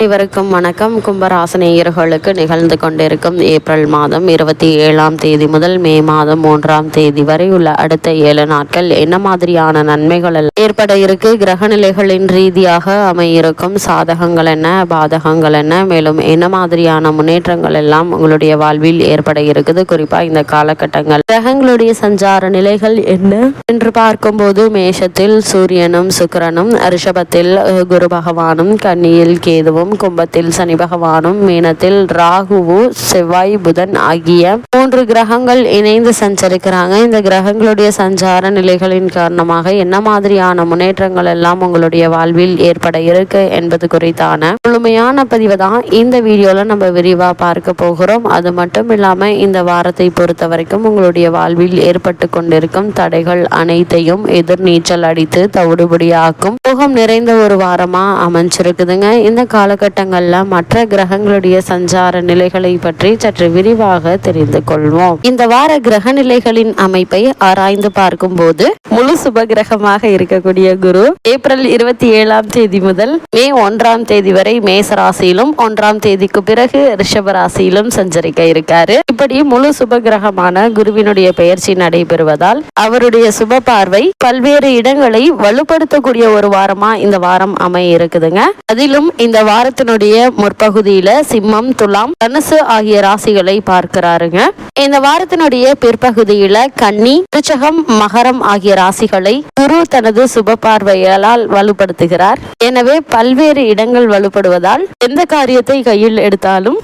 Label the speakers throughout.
Speaker 1: அனைவருக்கும் வணக்கம். கும்பராசனேயர்களுக்கு நிகழ்ந்து கொண்டிருக்கும் ஏப்ரல் மாதம் இருபத்தி ஏழாம் தேதி முதல் மே மாதம் மூன்றாம் தேதி வரை உள்ள அடுத்த ஏழு நாட்கள் என்ன மாதிரியான நன்மைகள் ஏற்பட இருக்கு? கிரக நிலைகளின் ரீதியாக அமையிருக்கும் சாதகங்கள் என்ன? பாதகங்கள் என்ன? மேலும் என்ன மாதிரியான முன்னேற்றங்கள் எல்லாம் உங்களுடைய வாழ்வில் ஏற்பட இருக்குது? குறிப்பா இந்த காலகட்டங்கள். கிரகங்களுடைய சஞ்சார நிலைகள் என்ன? என்று பார்க்கும்போது மேஷத்தில் சூரியனும் சுக்கிரனும் ரிஷபத்தில் குரு பகவானும் கன்னியில் கேதுவும் கும்பத்தில் சனி பகவானும் மீனத்தில் ராகுவு செவ்வாய் புதன் ஆகிய மூன்று கிரகங்கள் இணைந்து சஞ்சரிக்கிறாங்க. இந்த கிரகங்களுடைய சஞ்சார நிலைகளின் காரணமாக என்ன மாதிரியான முன்னேற்றங்கள் எல்லாம் உங்களுடைய வாழ்வில் ஏற்பட இருக்கு என்பது குறித்தான முழுமையான பதிவை தான் இந்த வீடியோல நம்ம விரிவா பார்க்க போகிறோம். அது மட்டும் இல்லாம இந்த வாரத்தை பொறுத்த வரைக்கும் உங்களுடைய வாழ்வில் ஏற்பட்டு கொண்டிருக்கும் தடைகள் அனைத்தையும் எதிர்நீச்சல் அடித்து தவிடுபடியாக்கும் முகம் நிறைந்த ஒரு வாரமா அமைஞ்சிருக்குதுங்க. இந்த கால காலகட்டங்கள்ல மற்ற கிரகங்களுடைய சஞ்சார நிலைகளை பற்றி சற்று விரிவாக தெரிந்து கொள்வோம். இந்த வார கிரக நிலைகளின் அமைப்பை ஆராய்ந்து பார்க்கும்போது முழு சுப கிரகமாக இருக்கக்கூடிய குரு ஏப்ரல் இருபத்தி ஏழாம் தேதி முதல் மே ஒன்றாம் தேதி வரை மேச ராசியிலும் ஒன்றாம் தேதிக்கு பிறகு ரிஷப ராசியிலும் சஞ்சரிக்க இருக்காரு. இப்படி முழு சுப கிரகமான குருவினுடைய பெயர்ச்சி நடைபெறுவதால் அவருடைய சுப பார்வை பல்வேறு இடங்களை வலுப்படுத்தக்கூடிய ஒரு வாரமா இந்த வாரம் அமைய இருக்குதுங்க. அதிலும் இந்த வார வாரத்தினுடைய முற்பகுதியில சிம்மம் துலாம் தனுசு ஆகிய ராசிகளை பார்க்கிறாருங்க. இந்த வாரத்தினுடைய பிற்பகுதியில கன்னி திருச்சகம் மகரம் ஆகிய ராசிகளை குரு தனது சுப பார்வையால் வலுப்படுத்துகிறார். எனவே பல்வேறு இடங்கள் வலுப்படுவதால் எந்த காரியத்தை கையில் எடுத்தாலும்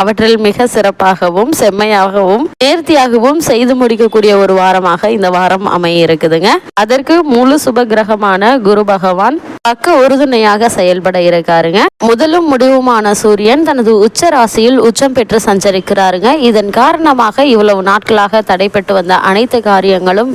Speaker 1: அவற்றில் மிக சிறப்பாகவும் செம்மையாகவும் நேர்த்தியாகவும் செய்து முடிக்கக்கூடிய ஒரு வாரமாக இந்த வாரம் அமைய இருக்குதுங்க அதற்கு முழு சுப கிரகமான குரு பகவான் பக்க உறுதுணையாக செயல்பட இருக்காருங்க. முதலும் முடிவுமான சூரியன் தனது உச்ச ராசியில் உச்சம் பெற்று சஞ்சரிக்கிறாருங்க. இதன் காரணமாக இவ்வளவு நாட்களாக தடைப்பட்டு வந்த அனைத்து காரியங்களும்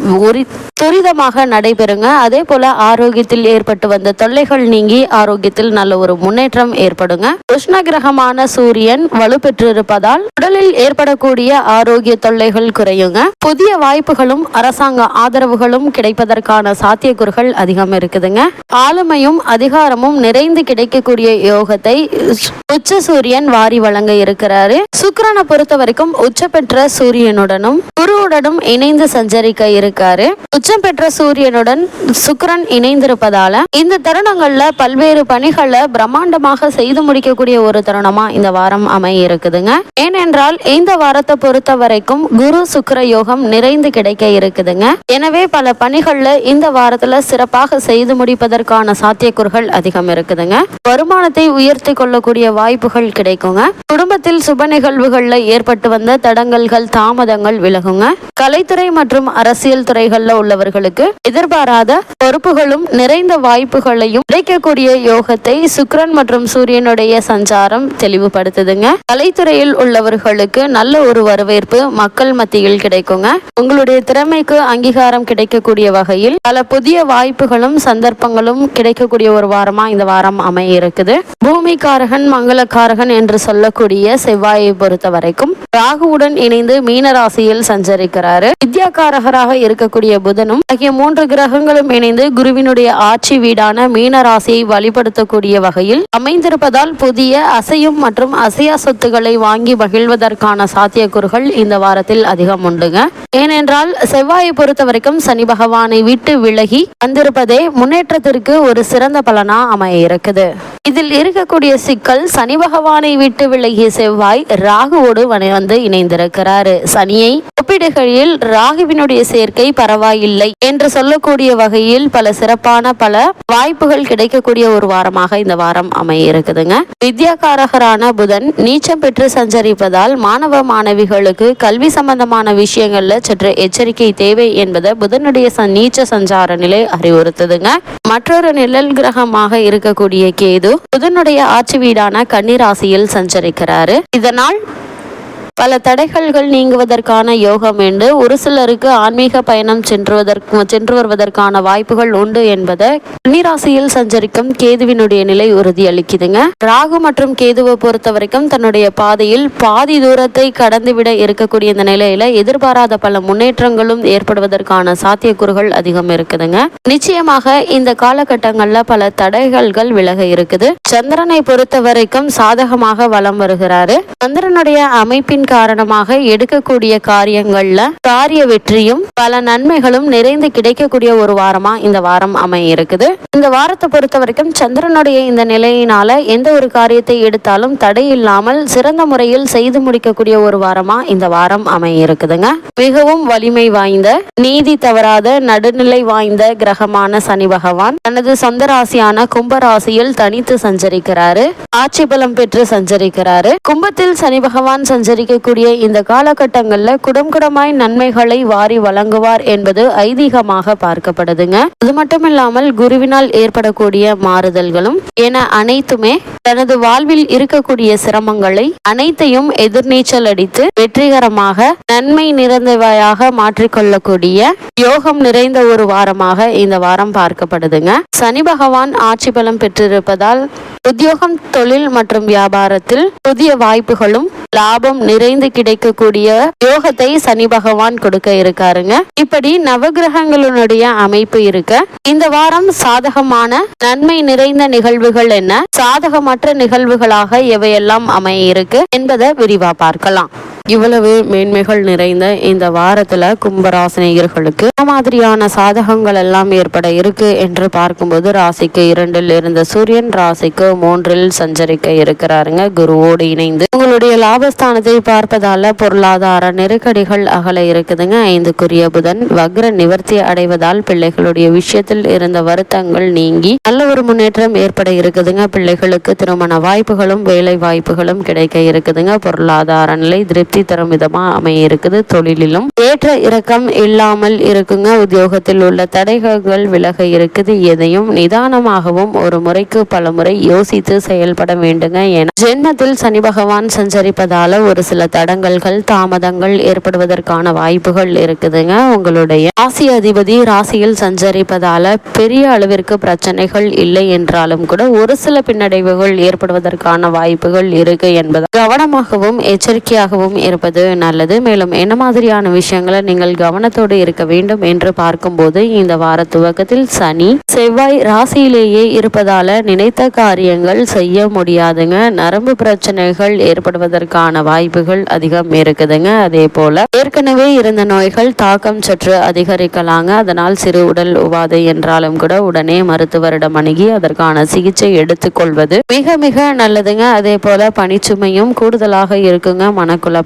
Speaker 1: துரிதமாக நடைபெறுங்க. அதே போல ஆரோக்கியத்தில் ஏற்பட்டு வந்த தொல்லைகள் நீங்கி ஆரோக்கியத்தில் நல்ல ஒரு முன்னேற்றம் ஏற்படுங்க. உஷ்ண கிரகமான சூரியன் வலு பெற்றிருப்பதால் உடலில் ஏற்படக்கூடிய ஆரோக்கிய தொல்லைகள் குறையுங்க. புதிய வாய்ப்புகளும் அரசாங்க ஆதரவுகளும் கிடைப்பதற்கான சாத்தியக்கூறுகள் அதிகம் இருக்குதுங்க. ஆளுமையும் அதிகாரமும் நிறைந்து கிடைக்கக்கூடிய யோகத்தை உச்ச சூரியன் வாரி வழங்க இருக்கிறாரு. சுக்கிரனை பொறுத்த வரைக்கும் உச்ச பெற்ற சூரியனுடனும் குருவுடனும் இணைந்து சஞ்சரிக்க இருக்காரு. உச்சம் பெற்ற சூரியனுடன் சுக்கரன் இணைந்திருப்பதால இந்த தருணங்கள்ல பல்வேறு பணிகளை பிரம்மாண்டமாக செய்து முடிக்கக்கூடிய ஒரு தருணமா இந்த வாரம் அமைய இருக்குதுங்க. ஏனென்றால் இந்த வாரத்தை பொறுத்த வரைக்கும் குரு சுக்கர யோகம் நிறைந்து கிடைக்க இருக்குதுங்க. எனவே பல பணிகள்ல இந்த வாரத்துல சிறப்பாக செய்து முடிப்பதற்கான சாத்தியக்கூறுகள் அதிகம் இருக்குதுங்க. வருமானத்தை உயர்த்தி கொள்ளக்கூடிய வாய்ப்புகள் கிடைக்குங்க. குடும்பத்தில் சுப நிகழ்வுகள்ல ஏற்பட்டு வந்த தடங்கல்கள் தாமதங்கள் விலகுங்க. கலைத்துறை மற்றும் அரசியல் துறைகள்ல உள்ளவர்களுக்கு எதிர்பாராத பொறுப்புகளும் நிறைந்த வாய்ப்புகளையும் கிடைக்கக்கூடிய யோகத்தை சுக்கிரன் மற்றும் சூரியனுடைய சஞ்சாரம் தெளிவுபடுத்துதுங்க. கலைத்துறையில் உள்ளவர்களுக்கு நல்ல ஒரு வரவேற்பு மக்கள் மத்தியில் கிடைக்குங்க. உங்களுடைய திறமைக்கு அங்கீகாரம் கிடைக்கக்கூடிய வகையில் பல புதிய வாய்ப்புகளும் சந்தர்ப்பங்களும் கிடைக்கக்கூடிய ஒரு வாரமா இந்த வாரம் அமைய இருக்குது பூமிகாரகன் மங்களக்காரகன் என்று சொல்லக்கூடிய செவ்வாயை பொறுத்த வரைக்கும் ராகுவுடன் இணைந்து மீன ராசியில் சஞ்சரிக்கிறாரு. வித்யாகாரகராக இருக்கக்கூடிய புதனும் ஆகிய மூன்று கிரகங்களும் இணைந்து குருவினுடைய ஆட்சி வீடான மீனராசியை வழிபடுத்தக்கூடிய வகையில் அமைந்திருப்பதால் புதிய அசையும் மற்றும் அசையா சொத்துக்களை வாங்கி மகிழ்வதற்கான சாத்தியக்கூறுகள் இந்த வாரத்தில் அதிகம் உண்டுங்க. ஏனென்றால் செவ்வாயை பொறுத்த வரைக்கும் சனி பகவானை விட்டு விலகி வந்திருப்பதே முன்னேற்றத்திற்கு ஒரு சிறந்த பலனா அமைய இருக்குது. இதில் இருக்கக்கூடிய சிக்கல் சனி பகவானை விட்டு விலகிய செவ்வாய் ராகுவோடு வந்து இணைந்திருக்கிறாரு. சனியை ஒப்பிடுகையில் ராகுவினுடைய சேர்க்கை பரவாயில்லை என்று சொல்லக்கூடிய வகையில் பல சிறப்பான பல வாய்ப்புகள் கிடைக்கக்கூடிய ஒரு வாரமாக இந்த வாரம் அமைய இருக்குதுங்க வித்யாகாரகரான புதன் நீச்சம் பெற்று சஞ்சரிப்பதால் மாணவ மாணவிகளுக்கு கல்வி சம்பந்தமான விஷயங்கள்ல சற்று எச்சரிக்கை தேவை என்பதை புதனுடைய நீச்ச சஞ்சார நிலை அறிவுறுத்துதுங்க. மற்றொரு நிழல் கிரகமாக இருக்கக்கூடிய கேது புதனுடைய ஆட்சி வீடான கன்னிராசியில் சஞ்சரிக்கிறாரு. இதனால் பல தடைகள்கள் நீங்குவதற்கான யோகம் உண்டு ஒரு சிலருக்கு ஆன்மீக பயணம் சென்றுவதற்கு சென்று வருவதற்கான வாய்ப்புகள் உண்டு என்பதை கன்னிராசியில் சஞ்சரிக்கும் கேதுவினுடைய நிலை உறுதியளிக்குதுங்க. ராகு மற்றும் கேதுவை பொறுத்த வரைக்கும் தன்னுடைய பாதையில் பாதி தூரத்தை கடந்துவிட இருக்கக்கூடிய இந்த நிலையில எதிர்பாராத பல முன்னேற்றங்களும் ஏற்படுவதற்கான சாத்தியக்கூறுகள் அதிகம் இருக்குதுங்க. நிச்சயமாக இந்த காலகட்டங்கள்ல பல தடைகள்கள் விலக இருக்குது. சந்திரனை பொறுத்த வரைக்கும் சாதகமாக வலம் வருகிறாரு. சந்திரனுடைய அமைப்பின் காரணமாக எடுக்கக்கூடிய காரியங்கள்ல காரிய வெற்றியும் பல நன்மைகளும் நிறைந்து கிடைக்கக்கூடிய ஒரு வாரமா இந்த வாரம் அமைய இருக்குது இந்த வாரத்தை பொறுத்த வரைக்கும் சந்திரனுடைய இந்த நிலையினால எந்த ஒரு காரியத்தை எடுத்தாலும் தடை இல்லாமல் சிறந்த முறையில் செய்து முடிக்கக்கூடிய ஒரு வாரமா இந்த வாரம் அமைய இருக்குதுங்க மிகவும் வலிமை வாய்ந்த நீதி தவறாத நடுநிலை வாய்ந்த கிரகமான சனி பகவான் தனது சொந்த ராசியான கும்ப ராசியில் தனித்து சஞ்சரிக்கிறாரு. ஆட்சி பலம் பெற்று சஞ்சரிக்கிறாரு. கும்பத்தில் சனி பகவான் சஞ்சரிக்க இருக்கக்கூடிய இந்த காலகட்டங்களில் குடம் குடமாய் நன்மைகளை வாரி வழங்குவார் என்பது ஐதீகமாக பார்க்கப்படுதுங்க. அது மட்டும் இல்லாமல் குருவினால் ஏற்படக்கூடிய மாறுதல்களும் என அனைத்துமே தனது வாழ்வில் இருக்கக்கூடிய சிரமங்களை அனைத்தையும் எதிர்நீச்சல் அடித்து வெற்றிகரமாக நன்மை நிறைந்தவையாக மாற்றிக்கொள்ளக்கூடிய யோகம் நிறைந்த ஒரு வாரமாக இந்த வாரம் பார்க்கப்படுதுங்க. சனி பகவான் ஆட்சி பலம் பெற்றிருப்பதால் உத்தியோகம் தொழில் மற்றும் வியாபாரத்தில் புதிய வாய்ப்புகளும் லாபம் நிறைந்து கிடைக்கக்கூடிய யோகத்தை சனி பகவான் கொடுக்க இருக்காருங்க. இப்படி நவகிரகங்களுடைய அமைப்பு இருக்க. இந்த வாரம் சாதகமான நன்மை நிறைந்த நிகழ்வுகள் என்ன? சாதகமற்ற நிகழ்வுகளாக எவையெல்லாம் அமைய இருக்கு என்பதை விரிவா பார்க்கலாம். இவ்வளவு மேன்மைகள் நிறைந்த இந்த வாரத்துல கும்பராசினியர்களுக்கு மாதிரியான சாதகங்கள் எல்லாம் ஏற்பட இருக்கு என்று பார்க்கும்போது ராசிக்கு இரண்டில் இருந்த சூரியன் ராசிக்கு மூன்றில் சஞ்சரிக்க இருக்கிறாருங்க. குருவோடு இணைந்து உங்களுடைய லாபஸ்தானத்தை பார்ப்பதால பொருளாதார நெருக்கடிகள் அகல இருக்குதுங்க. ஐந்துக்குரிய புதன் வக்ர நிவர்த்தி அடைவதால் பிள்ளைகளுடைய விஷயத்தில் இருந்த வருத்தங்கள் நீங்கி நல்ல ஒரு முன்னேற்றம் ஏற்பட இருக்குதுங்க. பிள்ளைகளுக்கு திருமண வாய்ப்புகளும் வேலை வாய்ப்புகளும் கிடைக்க இருக்குதுங்க. பொருளாதார நிலை திருப்தி தரும் விதமா அமைய இருக்குது தொழிலிலும். ஏற்ற இறக்கம் இல்லாமல் இருக்குங்க. உத்தியோகத்தில் உள்ள தடைகள் விலக இருக்குது. எதையும் நிதானமாகவும் ஒரு முறைக்கு பல முறை யோசித்து செயல்பட வேண்டுங்க. என ஜென்மத்தில் சனி பகவான் சஞ்சரிப்பதால ஒரு சில தடங்கல்கள் தாமதங்கள் ஏற்படுவதற்கான வாய்ப்புகள் இருக்குதுங்க. உங்களுடைய ராசி அதிபதி ராசியில் சஞ்சரிப்பதால பெரிய அளவிற்கு பிரச்சனைகள் இல்லை என்றாலும் கூட ஒரு சில பின்னடைவுகள் ஏற்படுவதற்கான வாய்ப்புகள் இருக்கு என்பது கவனமாகவும் எச்சரிக்கையாகவும் இருப்பது நல்லது. மேலும் என்ன மாதிரியான விஷயங்களை நீங்கள் கவனத்தோடு இருக்க வேண்டும் என்று பார்க்கும்போது இந்த வார துவக்கத்தில் சனி செவ்வாய் ராசியிலேயே இருப்பதால நினைத்த காரியங்கள் செய்ய முடியாதுங்க. நரம்பு பிரச்சனைகள் ஏற்படுவதற்கான வாய்ப்புகள் அதிகம் இருக்குதுங்க. அதே போல ஏற்கனவே இருந்த நோய்கள் தாக்கம் சற்று அதிகரிக்கலாங்க. அதனால் சிறு உடல் உபாதை என்றாலும் கூட உடனே மருத்துவரிடம் அணுகி அதற்கான சிகிச்சை எடுத்துக்கொள்வது மிக மிக நல்லதுங்க. அதே போல பனிச்சுமையும் கூடுதலாக இருக்குங்க.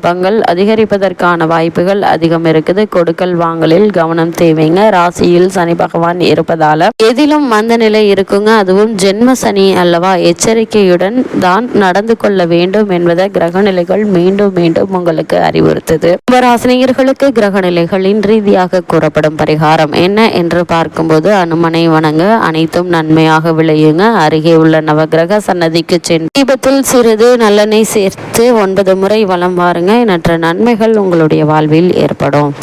Speaker 1: மனக்குழப்பங்கள் அதிகரிப்பதற்கான வாய்ப்புகள் அதிகம் இருக்குது. கொடுக்கல் வாங்கலில் கவனம் தேவைங்க. ராசியில் சனி பகவான் இருப்பதால எதிலும் மந்த நிலை இருக்குங்க. அதுவும் ஜென்ம சனி அல்லவா எச்சரிக்கையுடன் தான் நடந்து கொள்ள வேண்டும் என்பதை கிரக நிலைகள் மீண்டும் மீண்டும் உங்களுக்கு அறிவுறுத்துது. ராசினியர்களுக்கு கிரக நிலைகளின் ரீதியாக கூறப்படும் பரிகாரம் என்ன என்று பார்க்கும்போது அனுமனை வணங்க. அனைத்தும் நன்மையாக விளையுங்க. அருகே உள்ள நவகிரக சன்னதிக்கு சென்று தீபத்தில் சிறிது நல்லெண்ணெய் சேர்த்து ஒன்பது முறை வலம் வாருங்க. எண்ணற்ற நன்மைகள் உங்களுடைய வாழ்வில் ஏற்படும்.